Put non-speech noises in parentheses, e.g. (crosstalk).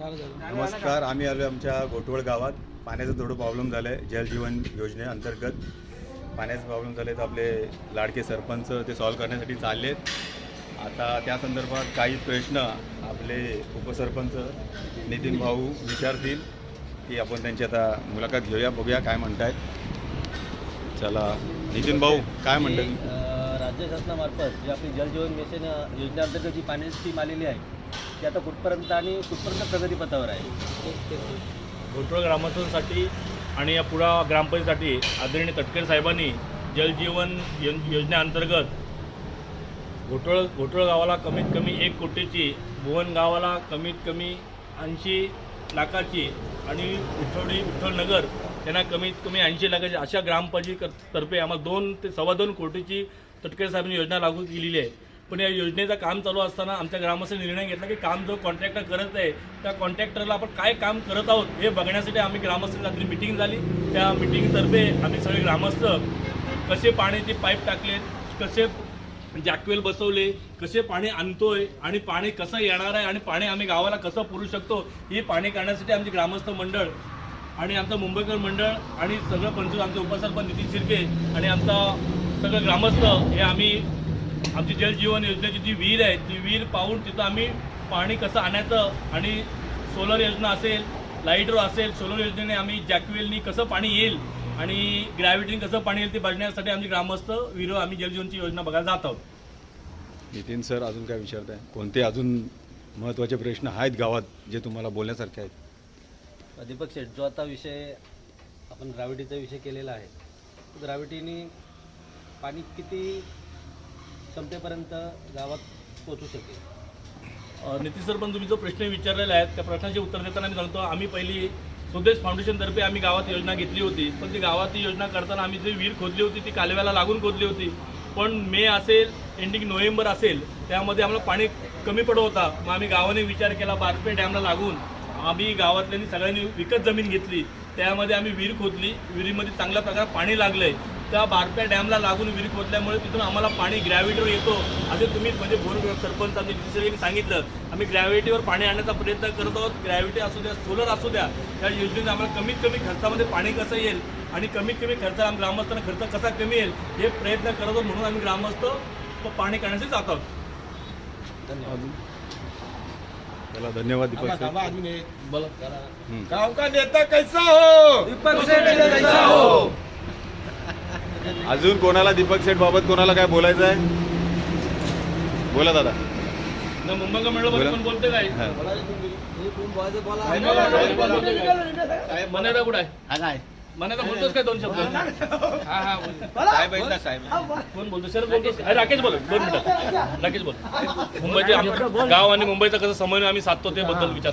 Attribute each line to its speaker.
Speaker 1: नमस्कार आम्ही आलो आमच्या घोटवळ गावात. पाण्याचं थोडं प्रॉब्लेम झालं आहे जलजीवन योजनेअंतर्गत पाण्याचं प्रॉब्लेम झाले तर आपले लाडके सरपंच ते सॉल्व्ह करण्यासाठी चालले आहेत आता त्या संदर्भात काही प्रश्न आपले उपसरपंच नितीन भाऊ विचारतील की आपण त्यांची आता मुलाखत घेऊया बघूया काय म्हणतायत. चला नितीन भाऊ काय म्हणतात?
Speaker 2: राज्य शासनामार्फत जी आपली जलजीवन मिशन योजनेअंतर्गत जी पाण्याची स्कीम आलेली आहे की आता कुठपर्यंत आणि कुठपर्यंत प्रगतीपथावर आहे?
Speaker 3: घोटोळ ग्रामस्थांसाठी आणि या पुरा ग्रामपंचायतीसाठी आदरणीय तटकरे साहेबांनी जलजीवन योजनेअंतर्गत घोटोळ घोटोळ गावाला कमीत कमी एक कोटीची भुवन गावाला कमीत कमी ऐंशी लाखाची आणि विठ्ठवडी विठ्ठलनगर यांना कमीत कमी ऐंशी लाखाची अशा ग्रामपंचायतीतर्फे आम्हाला दोन ते सव्वा दोन कोटीची तटकरे साहेबांनी योजना लागू केलेली आहे. पण या योजनेचं काम चालू असताना आमच्या ग्रामस्थ निर्णय घेतला की काम जो कॉन्ट्रॅक्टर करत आहे त्या कॉन्ट्रॅक्टरला आपण काय काम करत आहोत हे बघण्यासाठी आम्ही ग्रामस्थ रात्री मिटिंग झाली. त्या मिटिंगतर्फे आम्ही सगळे ग्रामस्थ कसे पाण्याचे पाईप टाकलेत कसे जॅकवेल बसवले कसे पाणी आणतोय आणि पाणी कसं येणार आहे आणि पाणी आम्ही गावाला कसं पुरू शकतो हे पाणी काढण्यासाठी आमचे ग्रामस्थ मंडळ आणि आमचं मुंबईकर मंडळ आणि सगळं पंच आमचे उपसरपंच नितीन शिर्के आणि आमचा सगळं ग्रामस्थ हे आम्ही आमची जलजीवन योजनेची जी विहीर आहे ती विहीर पाहून तिथं आम्ही पाणी कसं आणायचं आणि सोलर योजना असेल लाईटर असेल सोलर योजनेने आम्ही जॅकवेलनी कसं पाणी येईल आणि ग्रॅव्हिटीने कसं पाणी येईल ते बघण्यासाठी आमची ग्रामस्थ विहीर आम्ही जलजीवनची योजना बघायला जात आहोत.
Speaker 1: नितीन सर अजून काय विचारताय? कोणते अजून महत्त्वाचे प्रश्न आहेत गावात जे तुम्हाला बोलण्यासारखे आहेत?
Speaker 2: दीपक शेठ जो आता विषय आपण ग्रॅव्हिटीचा विषय केलेला आहे ग्रॅव्हिटीने पाणी किती क्षमतेपर्यंत गावात पोचू शकेल.
Speaker 3: नितीश सर पण तुम्ही जो प्रश्न विचारलेला आहे त्या प्रश्नाचे उत्तर देताना मी सांगतो आम्ही पहिली स्वदेश फाउंडेशनतर्फे आम्ही गावात योजना घेतली होती. पण ती गावातली योजना करताना आम्ही जी विहीर खोदली होती ती कालव्याला लागून खोदली होती. पण मे असेल एंडिंग नोव्हेंबर असेल त्यामध्ये आम्हाला पाणी कमी पडत होता. मग आम्ही गावाने विचार केला बारपे डॅमला लागून आम्ही गावातल्यांनी सगळ्यांनी विकत जमीन घेतली. त्यामध्ये आम्ही विहीर खोदली. विहिरीमध्ये चांगल्या प्रकारे पाणी लागलंय. त्या बारप्या डॅमला लागून विहीर खोदल्यामुळे तिथून आम्हाला पाणी ग्रॅव्हिटीवर येतो असे तुम्ही म्हणजे बोर सरपंच डिसिजनने सांगितलं. आम्ही ग्रॅव्हिटीवर पाणी आणण्याचा प्रयत्न करत आहोत. ग्रॅव्हिटी असू द्या सोलर असू द्या या योजनेने आम्हाला कमीत कमी खर्चामध्ये पाणी कसं येईल आणि कमीत कमी खर्च आम्ही ग्रामस्थांना खर्च कसा कमी येईल हे प्रयत्न करत आहोत म्हणून आम्ही ग्रामस्थ तो पाणी काढण्यासाठी जात आहोत.
Speaker 2: धन्यवाद.
Speaker 1: चला धन्यवाद दीपक सर. हं.
Speaker 4: गांव का नेता कैसा हो?
Speaker 1: अजून कोणाला दीपक सेठ बाबत कोणाला काय बोलायचं आहे? बोला दादा.
Speaker 3: बोलते काय?
Speaker 1: हा.
Speaker 3: मनाला कुठं आहे? मनाला बोलतोस काय दोन शब्द? हा हा. कोण बोलतो सर? अरे, राकेश बोल दोन मिनिटं. (laughs) राकेश बोल. मुंबईचे आमचं गाव आणि मुंबईचं कसं समन्वय आम्ही साधतो ते बद्दल विचार